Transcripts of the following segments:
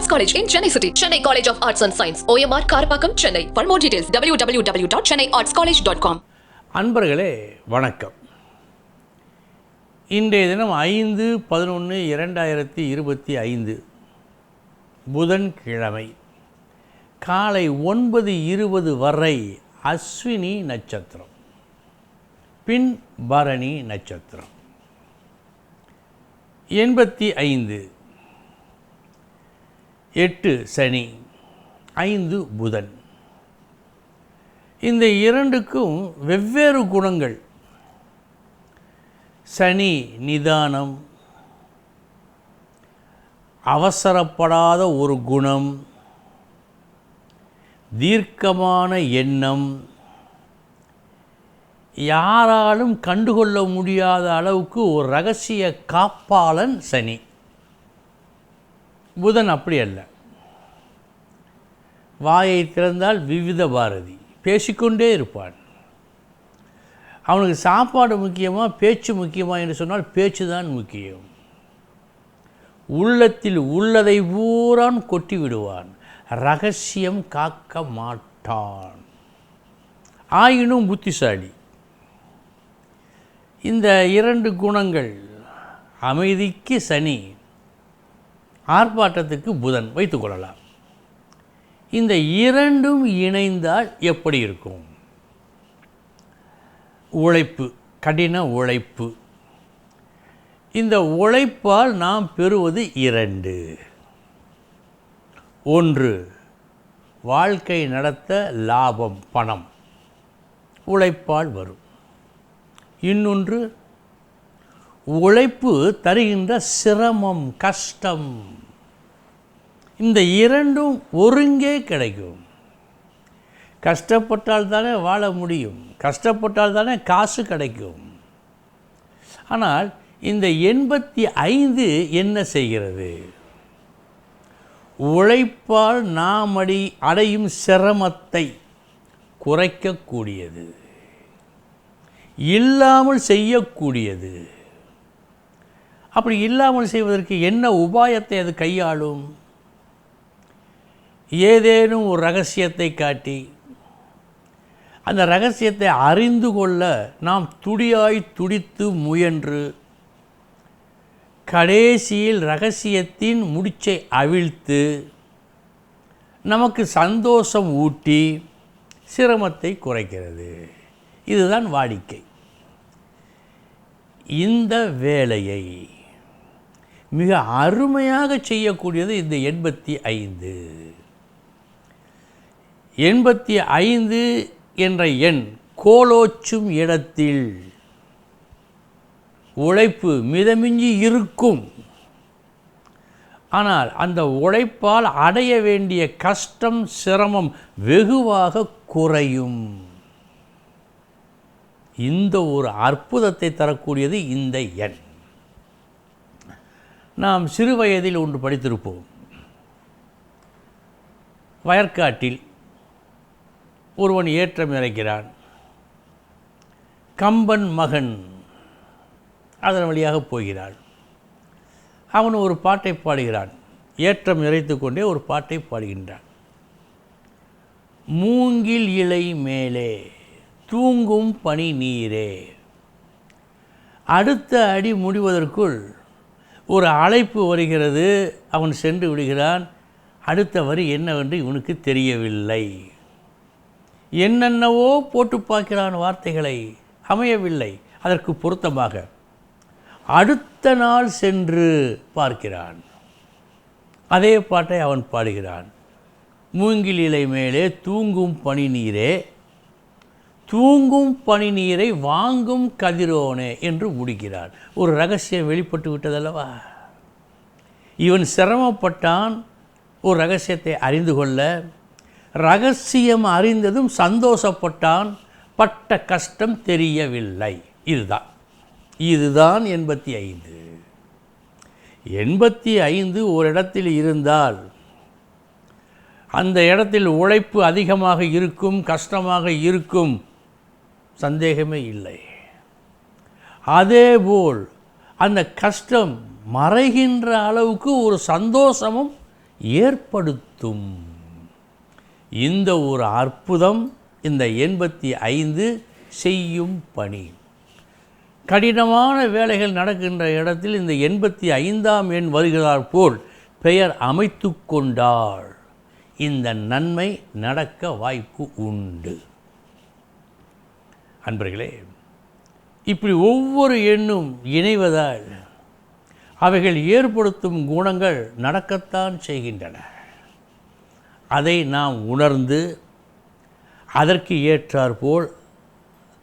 Arts college in Chennai city Chennai college of arts and science OMR Karapakkam Chennai for more details W W W dot Chennai arts college dot com அன்பர்களே வணக்கம் இன்றைய தினம் ஐந்து பதினொன்று இரண்டாயிரத்தி இருபத்தி ஐந்து புதன்கிழமை காலை ஒன்பது இருபது வரை அஸ்வினி நட்சத்திரம் பின் பரணி நட்சத்திரம் எண்பத்தி ஐந்து எட்டு சனி ஐந்து புதன். இந்த இரண்டுக்கும் வெவ்வேறு குணங்கள். சனி நிதானம். அவசரப்படாத ஒரு குணம். தீர்க்கமான எண்ணம். யாராலும் கண்டுகொள்ள முடியாத அளவுக்கு ஒரு ரகசிய காப்பாளன் சனி. புதன் அப்படி அல்ல. வாயை திறந்தால் விவித பாரதி. பேசிக்கொண்டே இருப்பான் அவனுக்கு சாப்பாடு முக்கியமா பேச்சு முக்கியமா என்று சொன்னால் பேச்சு தான் முக்கியம். உள்ளத்தில் உள்ளதை பூரான் கொட்டி விடுவான். ரகசியம் காக்க மாட்டான். ஆயினும் புத்திசாலி. இந்த இரண்டு குணங்கள் அமைதிக்கு சனி. ஆர்ப்பாட்டத்துக்கு புதன் வைத்துக்கொள்ளலாம் இந்த இரண்டும் இணைந்தால் எப்படி இருக்கும்? உழைப்பு கடின உழைப்பு. இந்த உழைப்பால் நாம் பெறுவது இரண்டு. ஒன்று வாழ்க்கை நடத்த லாபம் பணம். உழைப்பால் வரும். இன்னொன்று உழைப்பு தருகின்ற சிரமம் கஷ்டம். இந்த இரண்டும் ஒருங்கே கிடைக்கும். கஷ்டப்பட்டால் தானே வாழ முடியும். கஷ்டப்பட்டால் தானே காசு கிடைக்கும். ஆனால் இந்த எண்பத்தி ஐந்து என்ன செய்கிறது? உழைப்பால் நாம் அடி அடையும் சிரமத்தை குறைக்கக்கூடியது. இல்லாமல் செய்யக்கூடியது. அப்படி இல்லாமல் செய்வதற்கு என்ன உபாயத்தை அது கையாளும்? ஏதேனும் ஒரு ரகசியத்தை காட்டி அந்த ரகசியத்தை அறிந்து கொள்ள நாம் துடியாய் துடித்து முயன்று கடைசியில் ரகசியத்தின் முடிச்சை அவிழ்த்து நமக்கு சந்தோஷம் ஊட்டி சிரமத்தை குறைக்கிறது. இதுதான் வாடிக்கை. இந்த வேலையை மிக அருமையாக செய்யக்கூடியது இந்த எண்பத்தி ஐந்து. எண்பத்தி ஐந்து என்ற எண் கோலோச்சும் இடத்தில் உழைப்பு மிதமிஞ்சி இருக்கும். ஆனால் அந்த உழைப்பால் அடைய வேண்டிய கஷ்டம் சிரமம் வெகுவாக குறையும். இந்த ஒரு அற்புதத்தை தரக்கூடியது இந்த எண். நாம் சிறு வயதில் ஒன்று படித்திருப்போம். வயற்காட்டில் ஒருவன் ஏற்றம் இறைக்கிறான். கம்பன் மகன் அதன் வழியாக போகிறான் அவன் ஒரு பாட்டை பாடுகிறான். ஏற்றம் இறைத்து கொண்டே ஒரு பாட்டை பாடுகின்றான். மூங்கில் இலை மேலே தூங்கும் பனி நீரே. அடுத்த அடி முடிவதற்குள் ஒரு அழைப்பு வருகிறது அவன் சென்று விடுகிறான். அடுத்த வரி என்னவென்று இவனுக்கு தெரியவில்லை. என்னென்னவோ போட்டு பார்க்கிறான் வார்த்தைகளை அமையவில்லை. அதற்கு பொருத்தமாக அடுத்த நாள் சென்று பார்க்கிறான். அதே பாட்டை அவன் பாடுகிறான். மூங்கில் இலை மேலே தூங்கும் பனி நீரே தூங்கும் பனி நீரை வாங்கும் கதிரோனே என்று முடிக்கிறார். ஒரு ரகசியம் வெளிப்பட்டு விட்டதல்லவா? இவன் சிரமப்பட்டான் ஒரு ரகசியத்தை அறிந்து கொள்ள. ரகசியம் அறிந்ததும் சந்தோஷப்பட்டான் பட்ட கஷ்டம் தெரியவில்லை. இதுதான். இதுதான் எண்பத்தி ஐந்து. எண்பத்தி ஐந்து ஒரு இடத்தில் இருந்தால் அந்த இடத்தில் உழைப்பு அதிகமாக இருக்கும் கஷ்டமாக இருக்கும் சந்தேகமே இல்லை. அதேபோல் அந்த கஷ்டம் மறைகின்ற அளவுக்கு ஒரு சந்தோஷமும் ஏற்படுத்தும். இந்த ஒரு அற்புதம் இந்த எண்பத்தி ஐந்து செய்யும் பணி. கடினமான வேலைகள் நடக்கின்ற இடத்தில் இந்த எண்பத்தி ஐந்தாம் எண் வருகிறார் போல் பெயர் அமைத்து கொண்டால் இந்த நன்மை நடக்க வாய்ப்பு உண்டு. அன்பர்களே இப்படி ஒவ்வொரு எண்ணும் இணைவதால் அவைகள் ஏற்படுத்தும் குணங்கள் நடக்கத்தான் செய்கின்றன. அதை நாம் உணர்ந்து அதற்கு ஏற்றாற்போல்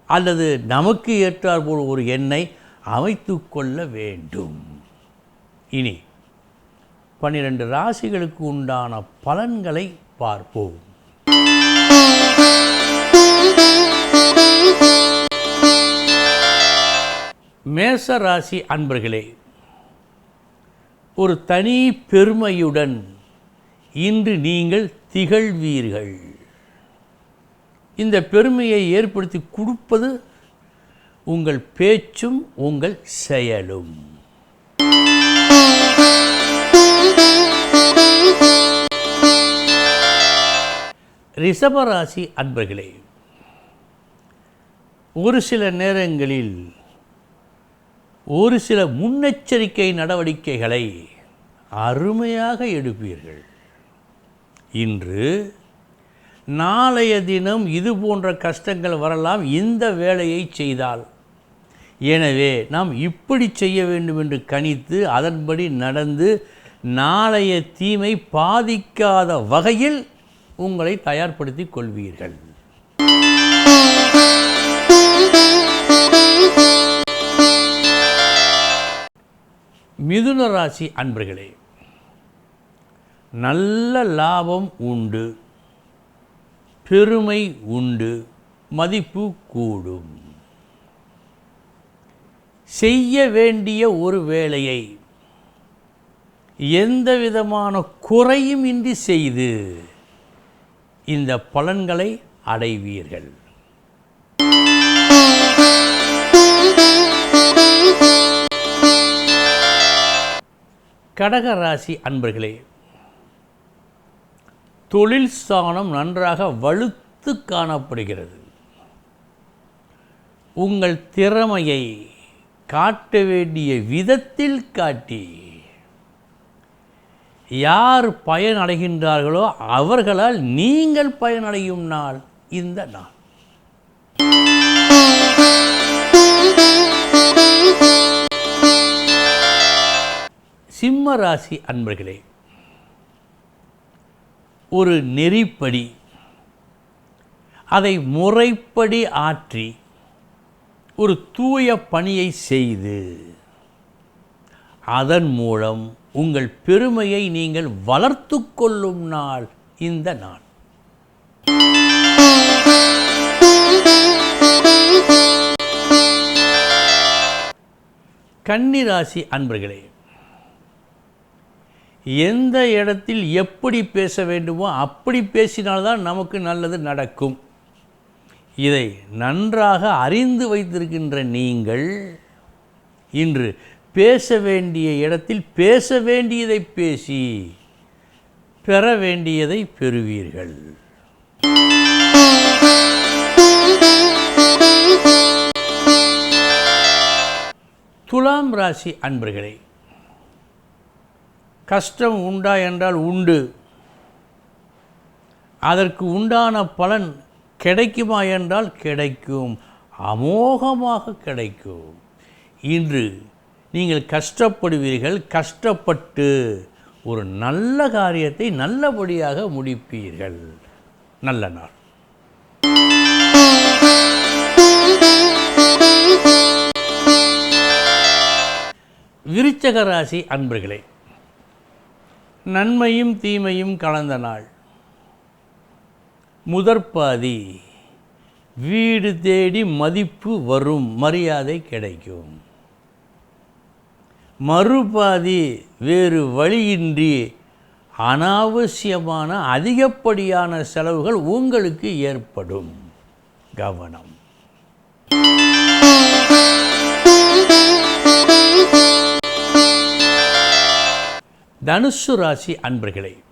அல்லது நமக்கு ஏற்றாற்போல் ஒரு எண்ணை அமைத்து கொள்ள வேண்டும். இனி பன்னிரண்டு ராசிகளுக்கு உண்டான பலன்களை பார்ப்போம். மேச ராசி அன்பர்களே ஒரு தனி பெருமையுடன் இன்று நீங்கள் திகழ்வீர்கள். இந்த பெருமையை ஏற்படுத்தி கொடுப்பது உங்கள் பேச்சும் உங்கள் செயலும். ரிஷபராசி அன்பர்களே ஒரு சில நேரங்களில் ஒரு சில முன்னெச்சரிக்கை நடவடிக்கைகளை அருமையாக எடுப்பீர்கள். இன்று நாளைய தினம் இது போன்ற கஷ்டங்கள் வரலாம் இந்த வேலையை செய்தால். எனவே நாம் இப்படி செய்ய வேண்டும் என்று கணித்து அதன்படி நடந்து நாளைய தீமை பாதிக்காத வகையில் உங்களை தயார்படுத்திக் கொள்வீர்கள். மிதுன ராசி அன்பர்களே நல்ல லாபம் உண்டு பெருமை உண்டு மதிப்பு கூடும். செய்ய வேண்டிய ஒரு வேலையை எந்த விதமான குறையும் இன்றி செய்து இந்த பலன்களை அடைவீர்கள். கடக ராசி அன்பர்களே தொழில் ஸ்தானம் நன்றாக வலுத்து காணப்படுகிறது. உங்கள் திறமையை காட்ட வேண்டிய விதத்தில் காட்டி யார் பயனடைகின்றார்களோ அவர்களால் நீங்கள் பயனடையும் நாள் இந்த நாள். சிம்ம ராசி அன்பர்களே ஒரு நெறிப்படி அதை முறைப்படி ஆற்றி ஒரு தூய பணியை செய்து அதன் மூலம் உங்கள் பெருமையை நீங்கள் வளர்த்து கொள்ளும் நாள் இந்த நாள். கன்னிராசி அன்பர்களே எந்த இடத்தில் எப்படி பேச வேண்டுமோ அப்படி பேசினால்தான் நமக்கு நல்லது நடக்கும். இதை நன்றாக அறிந்து வைத்திருக்கின்ற நீங்கள் இன்று பேச வேண்டிய இடத்தில் பேச வேண்டியதை பேசி பெற வேண்டியதை பெறுவீர்கள். துலாம் ராசி அன்பர்களே கஷ்டம் உண்டா என்றால் உண்டு. அதற்கு உண்டான பலன் கிடைக்குமா என்றால் கிடைக்கும். அமோகமாக கிடைக்கும். இன்று நீங்கள் கஷ்டப்படுவீர்கள் கஷ்டப்பட்டு ஒரு நல்ல காரியத்தை நல்லபடியாக முடிப்பீர்கள். நல்ல நாள். விருச்சக ராசி அன்பர்களே நன்மையும் தீமையும் கலந்த நாள். முதற்பாதி வீடு தேடி மதிப்பு வரும் மரியாதை கிடைக்கும். மறுபாதி வேறு வழியின்றி அனாவசியமான அதிகப்படியான செலவுகள் உங்களுக்கு ஏற்படும். கவனம். தனுசு ராசி அன்பர்களே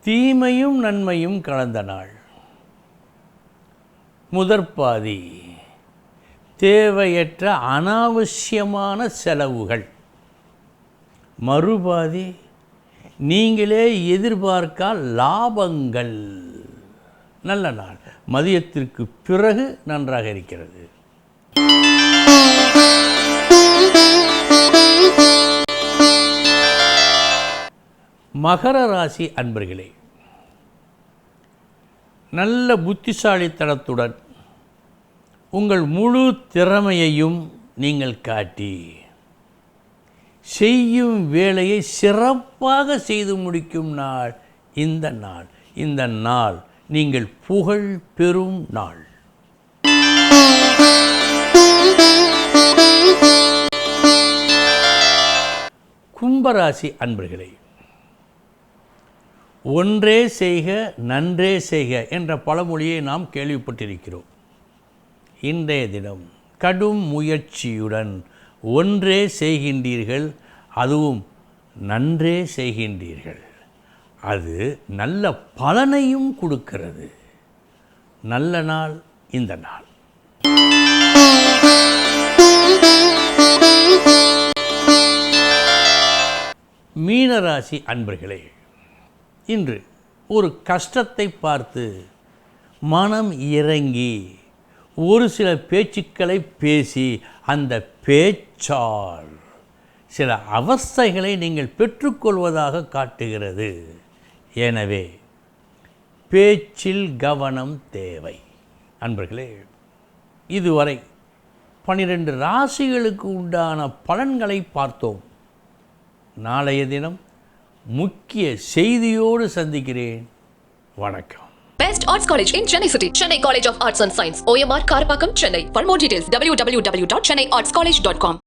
தீமையும் நன்மையும் கலந்த நாள். முதற்பாதி தேவையற்ற அனாவசியமான செலவுகள். மறுபாதி நீங்களே எதிர்பார்க்கா லாபங்கள். நல்ல நாள். மதியத்திற்கு பிறகு நன்றாக இருக்கிறது. மகர ராசி அன்பர்களே நல்ல புத்திசாலித்தனத்துடன் உங்கள் முழு திறமையையும் நீங்கள் காட்டி செய்யும் வேலையை சிறப்பாக செய்து முடிக்கும் நாள் இந்த நாள். இந்த நாள் நீங்கள் புகழ் பெறும் நாள். கும்பராசி அன்பர்களே ஒன்றே செய்க நன்றே செய்க என்ற பழமொழியை நாம் கேள்விப்பட்டிருக்கிறோம். இன்றைய தினம் கடும் முயற்சியுடன் ஒன்றே செய்கின்றீர்கள் அதுவும் நன்றே செய்கின்றீர்கள். அது நல்ல பலனையும் கொடுக்கிறது. நல்ல நாள் இந்த நாள். மீனராசி அன்பர்களே இன்று ஒரு கஷ்டத்தை பார்த்து மனம் இறங்கி ஒரு சில பேச்சுக்களை பேசி அந்த பேச்சால் சில அவஸ்தைகளை நீங்கள் பெற்றுக்கொள்வதாக காட்டுகிறது. எனவே பேச்சில் கவனம் தேவை. அன்பர்களே இதுவரை பனிரெண்டு ராசிகளுக்கு உண்டான பலன்களை பார்த்தோம். நாளைய தினம் முக்கிய செய்தியோடு சந்திக்கிறேன் வணக்கம் Best Arts College in Chennai City. Chennai College of Arts and Science. OMR Karapakam, Chennai. For more details, www.chennaiartscollege.com.